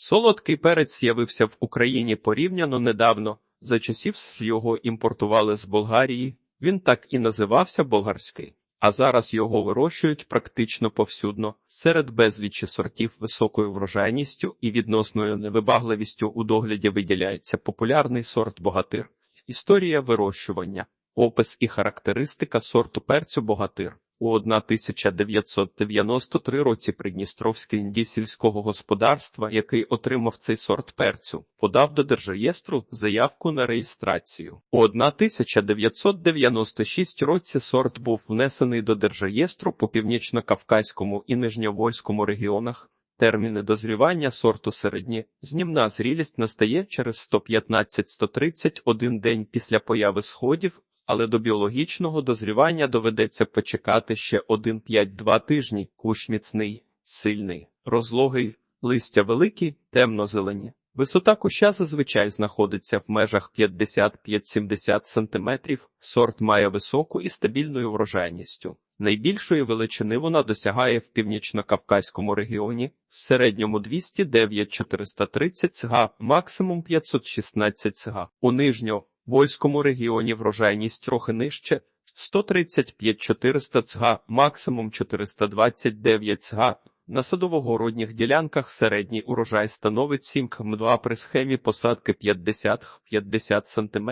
Солодкий перець з'явився в Україні порівняно недавно. За часів його імпортували з Болгарії. Він так і називався болгарський. А зараз його вирощують практично повсюдно, серед безлічі сортів високою врожайністю і відносною невибагливістю у догляді виділяється популярний сорт богатир. Історія вирощування, опис і характеристика сорту перцю богатир. У 1993 році Придністровський індій сільського господарства, який отримав цей сорт перцю, подав до Держреєстру заявку на реєстрацію. У 1996 році сорт був внесений до Держреєстру по північно-кавказькому і нижньовольському регіонах. Терміни дозрівання сорту середні. Знімна зрілість настає через 115-131 день після появи сходів, але до біологічного дозрівання доведеться почекати ще 1-5-2 тижні. Кущ міцний, сильний, розлогий, листя великі, темно-зелені. Висота куща зазвичай знаходиться в межах 55-70 см. Сорт має високу і стабільною врожайністю. Найбільшої величини вона досягає в північно-кавказькому регіоні, в середньому 209-430 цга, максимум 516 цга. У нижньо-вольському регіоні врожайність трохи нижче 135-400 цга, максимум 429 цга. На садово-городніх ділянках середній урожай становить 7 км2 при схемі посадки 50-50 см,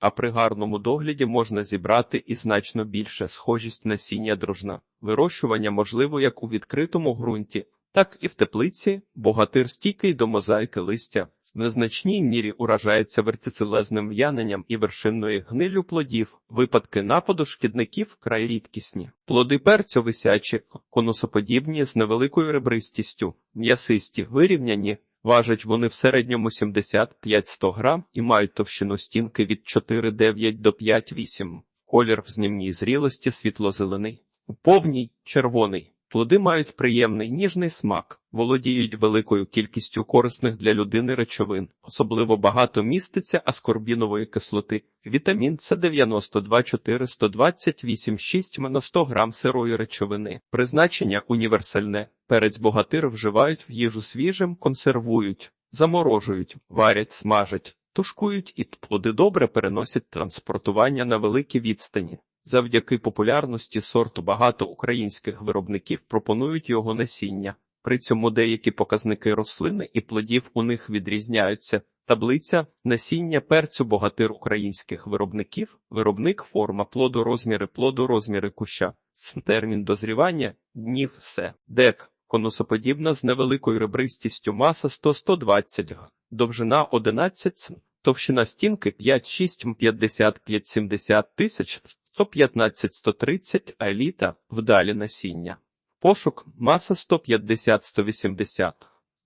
а при гарному догляді можна зібрати і значно більше схожість насіння дружна. Вирощування можливо як у відкритому ґрунті, так і в теплиці, богатир стійкий до мозаїки листя. В незначній мірі уражається вертицелезним в'яненням і вершинною гнилю плодів. Випадки нападу шкідників край рідкісні. Плоди перцю висячі, конусоподібні з невеликою ребристістю, м'ясисті, вирівняні. Важать вони в середньому 75-100 грам і мають товщину стінки від 4,9 до 5,8. Колір в знімній зрілості світло-зелений. У повній червоний. Плоди мають приємний ніжний смак, володіють великою кількістю корисних для людини речовин, особливо багато міститься аскорбінової кислоти, вітамін С 92 428 6 на 100 грам сирої речовини. Призначення універсальне. Перець богатир вживають в їжу свіжим, консервують, заморожують, варять, смажать, тушкують і плоди добре переносять транспортування на великі відстані. Завдяки популярності сорту багато українських виробників пропонують його насіння. При цьому деякі показники рослини і плодів у них відрізняються. Таблиця насіння перцю богатир українських виробників, виробник форма плоду розміри плоду розміри куща, термін дозрівання днів все. Дек конусоподібна з невеликою ребристістю маса 100-120 г, довжина 11 см, товщина стінки 5-6 55-70 тисяч 115-130 еліта, вдалі насіння. Пошук маса 150-180,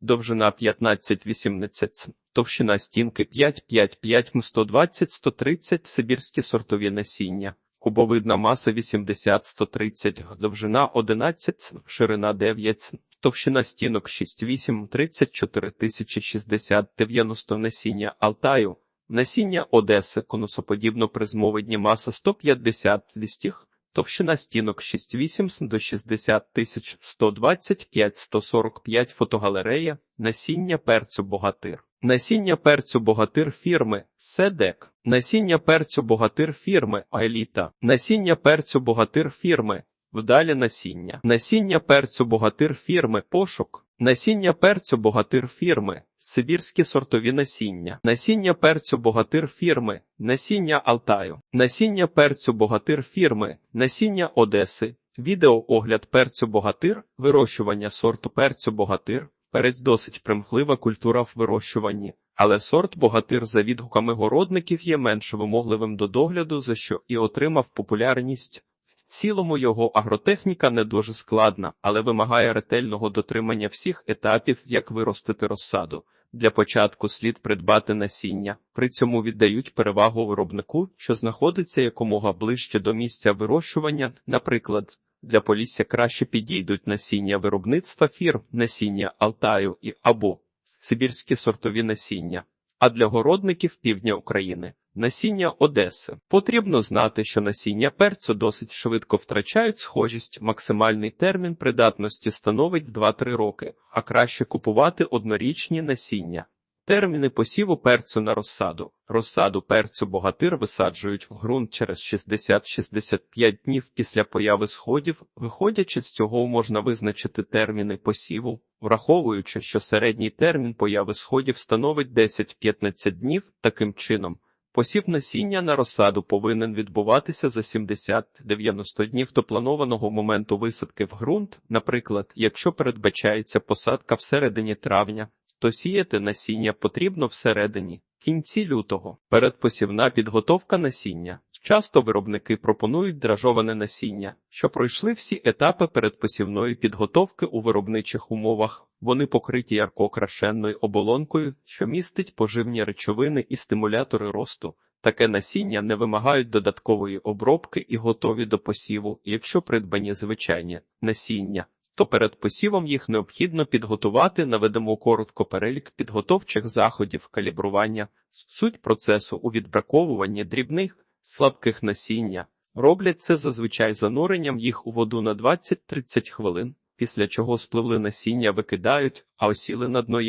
довжина 15-18, товщина стінки 5-5-5-120-130 сибірські сортові насіння. Кубовидна маса 80-130, довжина 11, ширина 9, товщина стінок 6-8, 34 тисячі 60, 90 насіння Алтаю. Насіння Одеси конусоподібно призмовидні маса 150 листів, товщина стінок 6,8 до 60 тисяч 125 145 фотогалерея, насіння перцю богатир. Насіння перцю богатир фірми Седек, насіння перцю богатир фірми Еліта, насіння перцю богатир фірми Вдалі насіння, насіння перцю богатир фірми Пошук, насіння перцю богатир фірми Сибірські сортові насіння, насіння перцю богатир фірми, насіння Алтаю, насіння перцю богатир фірми, насіння Одеси, відеоогляд перцю богатир, вирощування сорту перцю богатир. Перець досить примхлива культура в вирощуванні, але сорт богатир за відгуками городників є менш вимогливим до догляду, за що і отримав популярність. Цілому його агротехніка не дуже складна, але вимагає ретельного дотримання всіх етапів, як виростити розсаду. Для початку слід придбати насіння, при цьому віддають перевагу виробнику, що знаходиться якомога ближче до місця вирощування, наприклад. Для полісся краще підійдуть насіння виробництва фірм, насіння Алтаю і або сибірські сортові насіння, а для городників півдня України Насіння Одеси. Потрібно знати, що насіння перцю досить швидко втрачають схожість. Максимальний термін придатності становить 2-3 роки, а краще купувати однорічні насіння. Терміни посіву перцю на розсаду. Розсаду перцю богатир висаджують в ґрунт через 60-65 днів після появи сходів. Виходячи з цього, можна визначити терміни посіву, враховуючи, що середній термін появи сходів становить 10-15 днів. Таким чином, посів насіння на розсаду повинен відбуватися за 70-90 днів до планованого моменту висадки в ґрунт. Наприклад, якщо передбачається посадка всередині травня, то сіяти насіння потрібно всередині, кінці лютого. Передпосівна підготовка насіння. Часто виробники пропонують дражоване насіння, що пройшли всі етапи передпосівної підготовки у виробничих умовах. Вони покриті ярко-окрашенною оболонкою, що містить поживні речовини і стимулятори росту. Таке насіння не вимагають додаткової обробки і готові до посіву, якщо придбані звичайні насіння то перед посівом їх необхідно підготувати, наведемо коротко перелік підготовчих заходів калібрування, суть процесу у відбраковуванні дрібних, слабких насіння. Роблять це зазвичай зануренням їх у воду на 20-30 хвилин, після чого спливли насіння викидають, а осіли на дно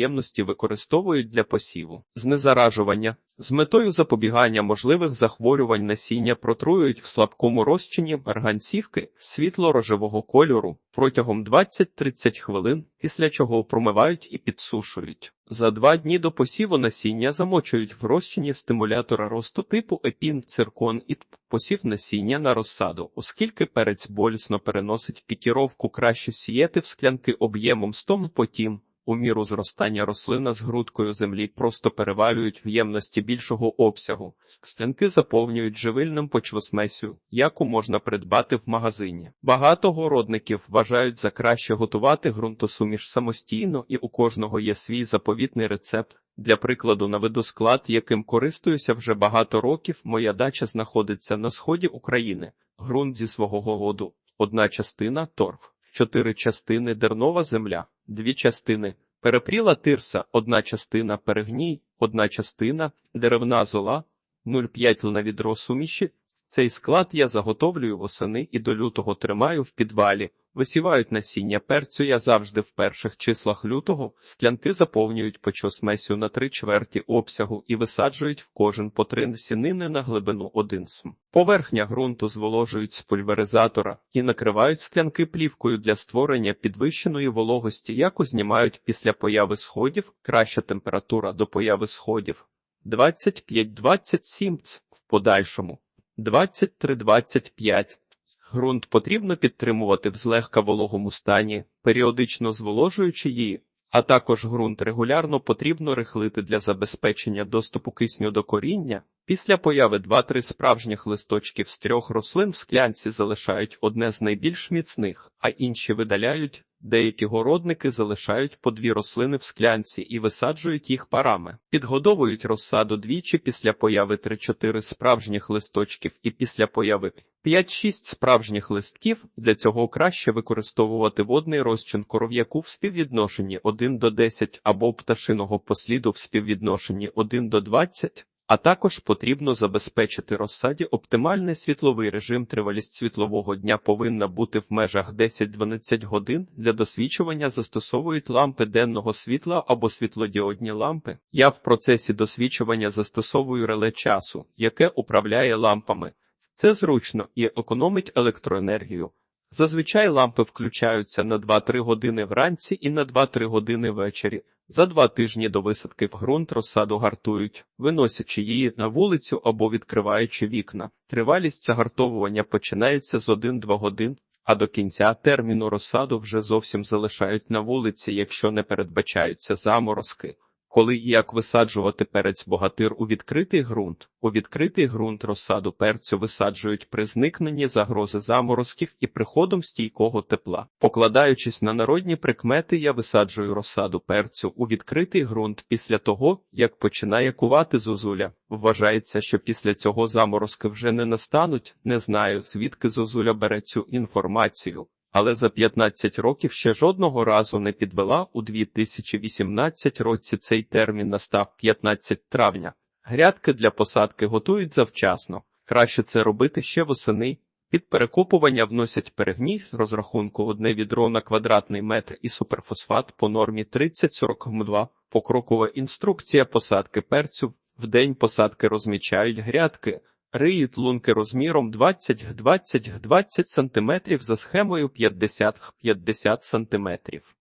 використовують для посіву. Знезаражування з метою запобігання можливих захворювань насіння протруюють в слабкому розчині марганцівки світло-рожевого кольору протягом 20-30 хвилин, після чого промивають і підсушують. За два дні до посіву насіння замочують в розчині стимулятора росту типу епін, циркон і посів насіння на розсаду, оскільки перець болісно переносить пікіровку, краще сіяти в склянки об'ємом 100 потім. У міру зростання рослина з грудкою землі просто перевалюють в ємності більшого обсягу. Склянки заповнюють живильним почвосмесю, яку можна придбати в магазині. Багато городників вважають за краще готувати ґрунтосуміш самостійно, і у кожного є свій заповітний рецепт. Для прикладу наведу склад, яким користуюся вже багато років. Моя дача знаходиться на сході України. Ґрунт зі свого городу. Одна частина торф, чотири частини дернова земля дві частини. Перепріла тирса, одна частина перегній, одна частина, деревна зола, 0,5 на відро суміші. Цей склад я заготовлюю восени і до лютого тримаю в підвалі. Висівають насіння перцю я завжди в перших числах лютого, склянки заповнюють почосмесю на три чверті обсягу і висаджують в кожен по три насінини на глибину один см. Поверхня ґрунту зволожують з пульверизатора і накривають склянки плівкою для створення підвищеної вологості, яку знімають після появи сходів, краща температура до появи сходів 25-27 в подальшому. 23-25 Ґрунт потрібно підтримувати в злегка вологому стані, періодично зволожуючи її, а також ґрунт регулярно потрібно рихлити для забезпечення доступу кисню до коріння. Після появи 2-3 справжніх листочків з трьох рослин в склянці залишають одне з найбільш міцних, а інші видаляють. Деякі городники залишають по дві рослини в склянці і висаджують їх парами, підгодовують розсаду двічі після появи 3-4 справжніх листочків і після появи 5-6 справжніх листків. Для цього краще використовувати водний розчин коров'яку в співвідношенні 1 до 10 або пташиного посліду в співвідношенні 1 до 20. А також потрібно забезпечити розсаді оптимальний світловий режим. Тривалість світлового дня повинна бути в межах 10-12 годин. Для досвідчування застосовують лампи денного світла або світлодіодні лампи. Я в процесі досвідчування застосовую реле часу, яке управляє лампами. Це зручно і економить електроенергію. Зазвичай лампи включаються на 2-3 години вранці і на 2-3 години ввечері. За два тижні до висадки в ґрунт розсаду гартують, виносячи її на вулицю або відкриваючи вікна. Тривалість загартовування починається з 1-2 годин, а до кінця терміну розсаду вже зовсім залишають на вулиці, якщо не передбачаються заморозки. Коли і як висаджувати перець богатир у відкритий ґрунт, у відкритий ґрунт розсаду перцю висаджують при зникненні загрози заморозків і приходом стійкого тепла. Покладаючись на народні прикмети, я висаджую розсаду перцю у відкритий ґрунт після того, як починає кувати зозуля. Вважається, що після цього заморозки вже не настануть. Не знаю, звідки зозуля бере цю інформацію але за 15 років ще жодного разу не підвела. У 2018 році цей термін настав 15 травня. Грядки для посадки готують завчасно. Краще це робити ще восени. Під перекопування вносять перегній розрахунку одне відро на квадратний метр і суперфосфат по нормі 30-42. Покрокова інструкція посадки перцю. В день посадки розмічають грядки, риють лунки розміром 20-20-20 см за схемою 50-50 см.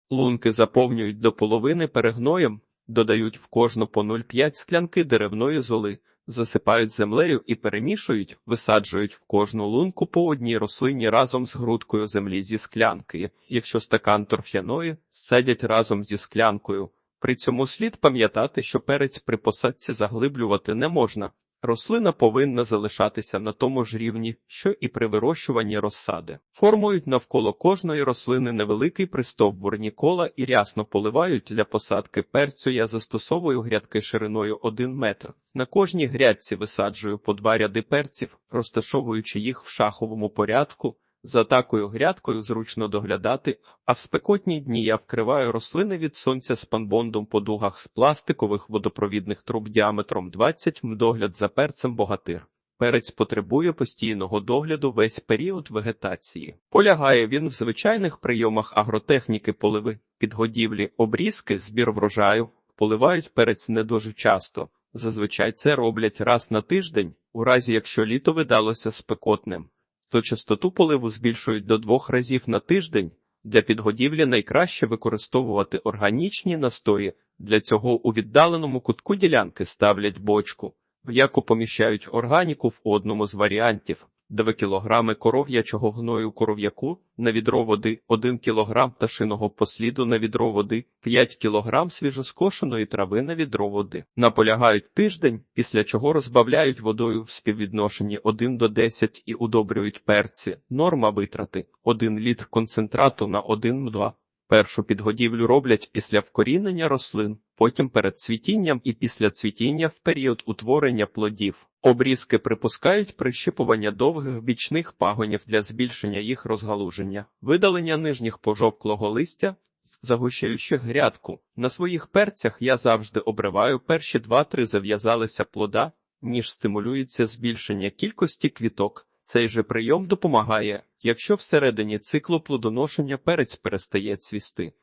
Лунки заповнюють до половини перегноєм, додають в кожну по 0,5 склянки деревної золи, засипають землею і перемішують, висаджують в кожну лунку по одній рослині разом з грудкою землі зі склянки. Якщо стакан торфяної, садять разом зі склянкою. При цьому слід пам'ятати, що перець при посадці заглиблювати не можна. Рослина повинна залишатися на тому ж рівні, що і при вирощуванні розсади. Формують навколо кожної рослини невеликий пристовбурні кола і рясно поливають для посадки перцю. Я застосовую грядки шириною 1 метр. На кожній грядці висаджую по два ряди перців, розташовуючи їх в шаховому порядку. За такою грядкою зручно доглядати, а в спекотні дні я вкриваю рослини від сонця спанбондом по дугах з пластикових водопровідних труб діаметром 20 м. Догляд за перцем богатир. Перець потребує постійного догляду весь період вегетації. Полягає він в звичайних прийомах агротехніки поливи, підгодівлі, обрізки, збір врожаю, поливають перець не дуже часто. Зазвичай це роблять раз на тиждень, у разі якщо літо видалося спекотним то частоту поливу збільшують до двох разів на тиждень. Для підгодівлі найкраще використовувати органічні настої. Для цього у віддаленому кутку ділянки ставлять бочку, в яку поміщають органіку в одному з варіантів. 2 кг коров'ячого гною коров'яку на відро води, 1 кг пташиного посліду на відро води, 5 кг свіжоскошеної трави на відро води. Наполягають тиждень, після чого розбавляють водою в співвідношенні 1 до 10 і удобрюють перці. Норма витрати 1 літр концентрату на 1-2. Першу підгодівлю роблять після вкорінення рослин, потім перед цвітінням і після цвітіння в період утворення плодів. Обрізки припускають прищипування довгих бічних пагонів для збільшення їх розгалуження, видалення нижніх пожовклого листя, загущаючи грядку. На своїх перцях я завжди обриваю перші два-три зав'язалися плода, ніж стимулюється збільшення кількості квіток. Цей же прийом допомагає, якщо всередині циклу плодоношення перець перестає цвісти.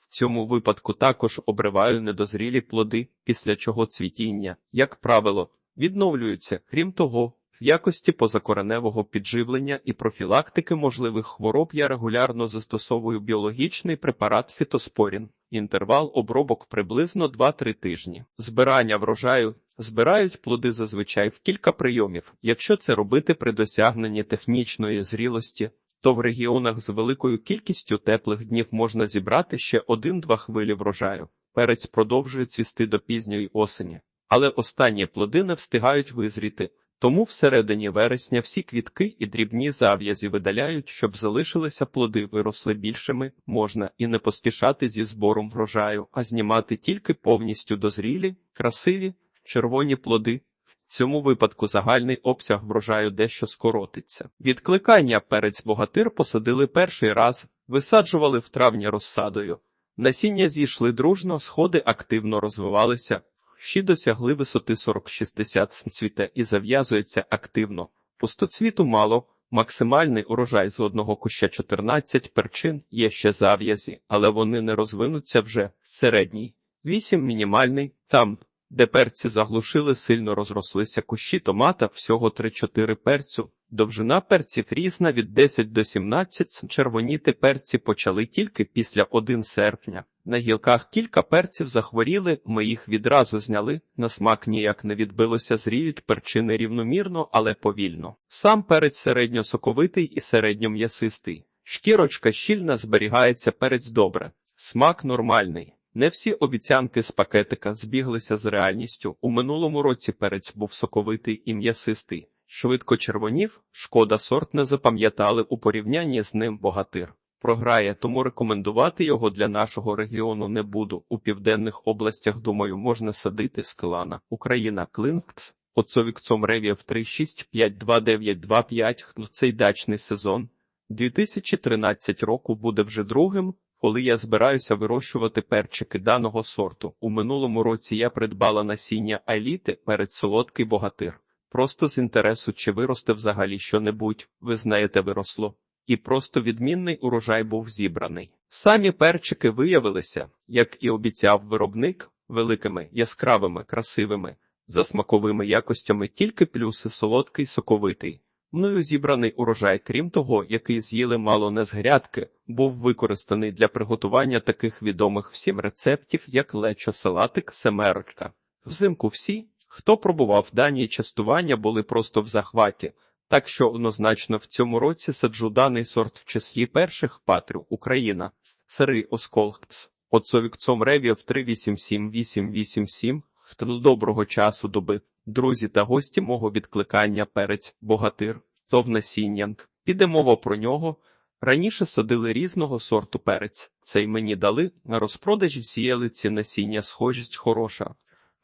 В цьому випадку також обриваю недозрілі плоди, після чого цвітіння, як правило, відновлюються. Крім того, в якості позакореневого підживлення і профілактики можливих хвороб я регулярно застосовую біологічний препарат фітоспорін. Інтервал обробок приблизно 2-3 тижні. Збирання врожаю збирають плоди зазвичай в кілька прийомів. Якщо це робити при досягненні технічної зрілості, то в регіонах з великою кількістю теплих днів можна зібрати ще один-два хвилі врожаю. Перець продовжує цвісти до пізньої осені, але останні плоди не встигають визріти. Тому всередині вересня всі квітки і дрібні зав'язі видаляють, щоб залишилися плоди, виросли більшими, можна і не поспішати зі збором врожаю, а знімати тільки повністю дозрілі, красиві, червоні плоди. В цьому випадку загальний обсяг врожаю дещо скоротиться. Відкликання перець богатир посадили перший раз, висаджували в травні розсадою. Насіння зійшли дружно, сходи активно розвивалися. Щі досягли висоти 40-60 см і зав'язується активно. Пустоцвіту мало, максимальний урожай з одного куща 14 перчин є ще зав'язі, але вони не розвинуться вже середній. 8 мінімальний, там, де перці заглушили, сильно розрослися кущі томата, всього 3-4 перцю. Довжина перців різна від 10 до 17, червоніти перці почали тільки після 1 серпня. На гілках кілька перців захворіли, ми їх відразу зняли, на смак ніяк не відбилося, зріють перчини рівномірно, але повільно. Сам перець середньосоковитий і середньом'ясистий. Шкірочка щільна зберігається перець добре, смак нормальний. Не всі обіцянки з пакетика збіглися з реальністю. У минулому році перець був соковитий і м'ясистий. Швидко червонів, шкода сорт не запам'ятали у порівнянні з ним богатир. Програє, тому рекомендувати його для нашого регіону не буду. У південних областях, думаю, можна садити з клана. Україна Клинкц, Оцовікцом Ревів 36529225. Цей дачний сезон 2013 року буде вже другим. коли я збираюся вирощувати перчики даного сорту. У минулому році я придбала насіння Айліти перед солодкий богатир. Просто з інтересу, чи виросте взагалі що-небудь, ви знаєте, виросло. І просто відмінний урожай був зібраний. Самі перчики виявилися, як і обіцяв виробник, великими, яскравими, красивими, за смаковими якостями тільки плюси солодкий, соковитий. Мною зібраний урожай, крім того, який з'їли мало не з грядки, був використаний для приготування таких відомих всім рецептів, як лечо салатик, семерочка. Взимку всі, хто пробував дані частування, були просто в захваті. Так що однозначно в цьому році саджу даний сорт в числі перших патрів Україна. Сирий Осколкс. Оцовікцом Ревів 387887. Доброго часу доби. Друзі та гості мого відкликання перець, богатир, тов насіннянк. Піде мова про нього. Раніше садили різного сорту перець. Цей мені дали, на розпродажі сіяли ці насіння схожість хороша.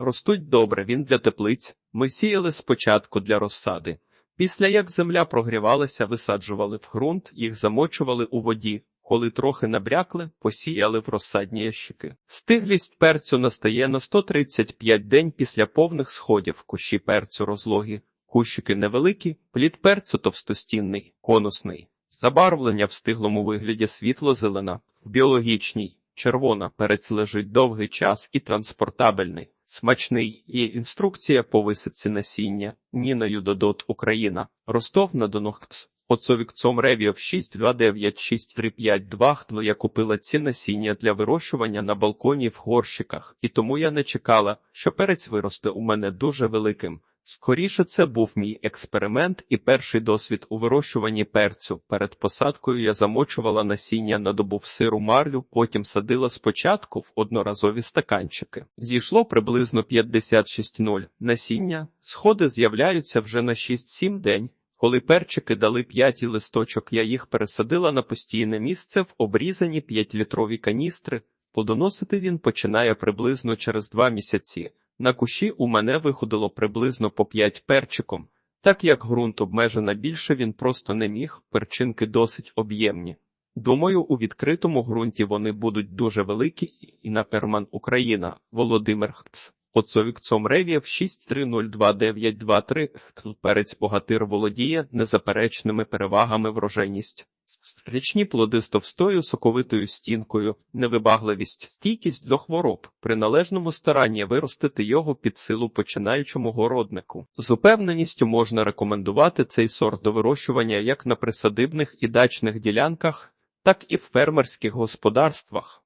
Ростуть добре, він для теплиць. Ми сіяли спочатку для розсади. Після як земля прогрівалася, висаджували в ґрунт, їх замочували у воді. Коли трохи набрякли, посіяли в розсадні ящики. Стиглість перцю настає на 135 день після повних сходів. Кущі перцю розлогі, кущики невеликі, плід перцю товстостінний, конусний. Забарвлення в стиглому вигляді світло-зелена, в біологічній червона перець лежить довгий час і транспортабельний. Смачний є інструкція по висадці насіння. Ніною Додот Україна. Ростов на Дону. Оцовікцом Ревів 629635 хто я купила ці насіння для вирощування на балконі в горщиках, і тому я не чекала, що перець виросте у мене дуже великим. Скоріше це був мій експеримент і перший досвід у вирощуванні перцю. Перед посадкою я замочувала насіння на добу в сиру марлю, потім садила спочатку в одноразові стаканчики. Зійшло приблизно 56,0 насіння. Сходи з'являються вже на 6-7 день. Коли перчики дали п'яті листочок, я їх пересадила на постійне місце в обрізані 5-літрові каністри. Плодоносити він починає приблизно через 2 місяці. На кущі у мене виходило приблизно по 5 перчиком. Так як ґрунт обмежена більше, він просто не міг, перчинки досить об'ємні. Думаю, у відкритому ґрунті вони будуть дуже великі, і на Перман Україна, Володимир Хц. Оцовікцом Ревів 6302923 перець богатир володіє незаперечними перевагами врожайність. Річні плоди з товстою соковитою стінкою, невибагливість, стійкість до хвороб, при належному старанні виростити його під силу починаючому городнику. З упевненістю можна рекомендувати цей сорт до вирощування як на присадибних і дачних ділянках, так і в фермерських господарствах.